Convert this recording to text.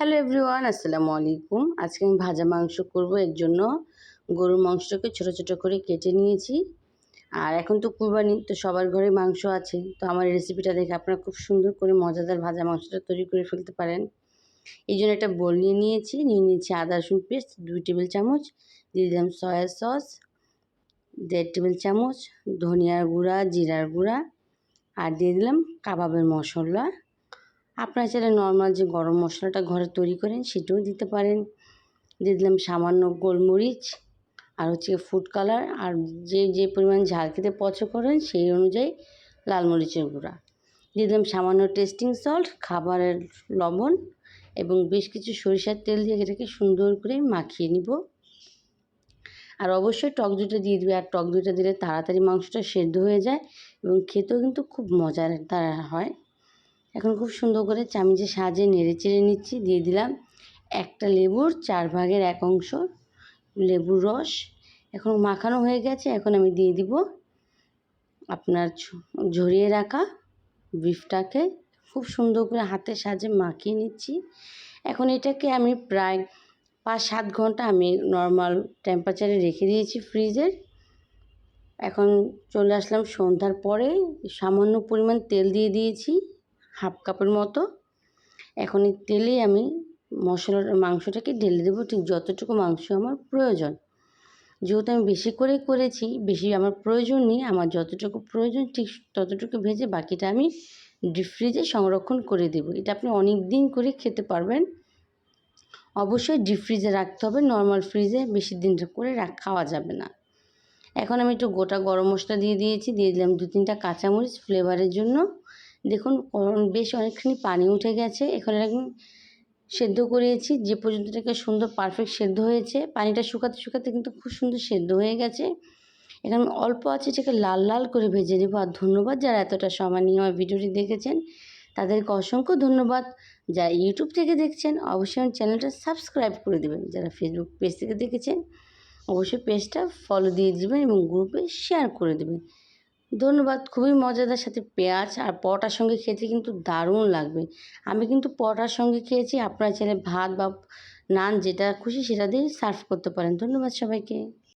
Hello everyone আসসালামু আলাইকুম আজকে আমি ভাজা মাংস করব এর জন্য গরুর মাংসটাকে ছোট ছোট করে কেটে নিয়েছি আর এখন তো কুরবানি তো সবার ঘরে মাংস আছে তো আমার রেসিপিটা দেখে আপনারা খুব সুন্দর করে মজাদার ভাজা মাংসটা তৈরি করে ফেলতে পারেন এই জন্য একটা বোল নিয়ে নিয়েছি নিয়ে নিয়েছি আদা রসুন পেস্ট দুই টেবিল চামচ দিয়ে দিলাম সয়া সস দেড় টেবিল চামচ ধনিয়ার গুঁড়া জিরার গুঁড়া আর দিয়ে দিলাম কাবাবের মশলা। আপনারা চাইলে নর্মাল যে গরম মশলাটা ঘরে তৈরি করেন, সেটাও দিতে পারেন। দিয়ে দিলাম সামান্য গোলমরিচ আর হচ্ছে ফুড কালার আর যে যে পরিমাণ ঝাল খেতে পছন্দ করেন, সেই অনুযায়ী লাল মরিচের গুঁড়া। দিয়ে দিলাম সামান্য টেস্টিং সল্ট খাবারের লবণ এবং বেশ কিছু সরিষার তেল দিয়ে এটাকে সুন্দর করে মাখিয়ে নিব। আর অবশ্যই টক দুটো দিয়ে দিবে, আর টক দুটো দিলে তাড়াতাড়ি মাংসটা সেদ্ধ হয়ে যায় এবং খেতেও কিন্তু খুব মজার তারা হয়। এখন খুব সুন্দর করে চামিচে সাজিয়ে নেড়ে চেড়ে নিচ্ছি, দিয়ে দিলাম একটা লেবুর চার ভাগের এক অংশ লেবুর রস। এখন মাখানো হয়ে গেছে, এখন আমি দিয়ে দিব আপনার ঝরিয়ে রাখা বিফটাকে। খুব সুন্দর করে হাতে সাজে মাখিয়ে নিচ্ছি। এখন এটাকে আমি প্রায় পাঁচ সাত ঘণ্টা আমি নর্মাল টেম্পারেচারে রেখে দিয়েছি ফ্রিজের এখন চলে আসলাম সন্ধ্যার পরে, সামান্য পরিমাণ তেল দিয়ে দিয়েছি। হাফ কাপের মতো। এখন এই তেলেই আমি মশলার মাংসটাকে ঢেলে দেবো, ঠিক যতটুকু মাংস আমার প্রয়োজন। যেহেতু আমি বেশি করে করেছি, বেশি আমার প্রয়োজন নেই, আমার যতটুকু প্রয়োজন ঠিক ততটুকু ভেজে বাকিটা আমি ডিপ ফ্রিজে সংরক্ষণ করে দেব। এটা আপনি অনেক দিন করে খেতে পারবেন। অবশ্যই ডিপ ফ্রিজে রাখতে হবে নর্মাল ফ্রিজে বেশি দিন করে খাওয়া যাবে না। এখন আমি একটু গোটা গরম মশলা দিয়ে দিয়েছি, দিয়ে দিলাম দু তিনটা কাঁচামরিচ ফ্লেভারের জন্য। দেখুন বেশ অনেকখানি পানি উঠে গেছে। এখানে একদম সেদ্ধ করিয়েছি যে পর্যন্ত এটাকে সুন্দর পারফেক্ট সেদ্ধ হয়েছে। পানিটা শুকাতে শুকাতে কিন্তু খুব সুন্দর সেদ্ধ হয়ে গেছে। এখানে অল্প আছে এটাকে লাল লাল করে ভেজে নেব। আর ধন্যবাদ যারা এতটা সময় নিয়ে আমার ভিডিওটি দেখেছেন। তাদেরকে অসংখ্য ধন্যবাদ। যারা ইউটিউব থেকে দেখছেন, অবশ্যই আমার চ্যানেলটা সাবস্ক্রাইব করে দেবেন। যারা ফেসবুক পেজ থেকে দেখেছেন, অবশ্যই পেজটা ফলো দিয়ে দেবেন এবং গ্রুপে শেয়ার করে দেবেন। ধন্যবাদ, খুবই মজাদার সাথে পেঁয়াজ আর পরোটার সঙ্গে খেতে কিন্তু দারুণ লাগবে। আমি কিন্তু পরোটার সঙ্গে খেয়েছি, আপনার চাইলে ভাত বা নান যেটা খুশি সেটা দিয়ে সার্ভ করতে পারেন। ধন্যবাদ সবাইকে।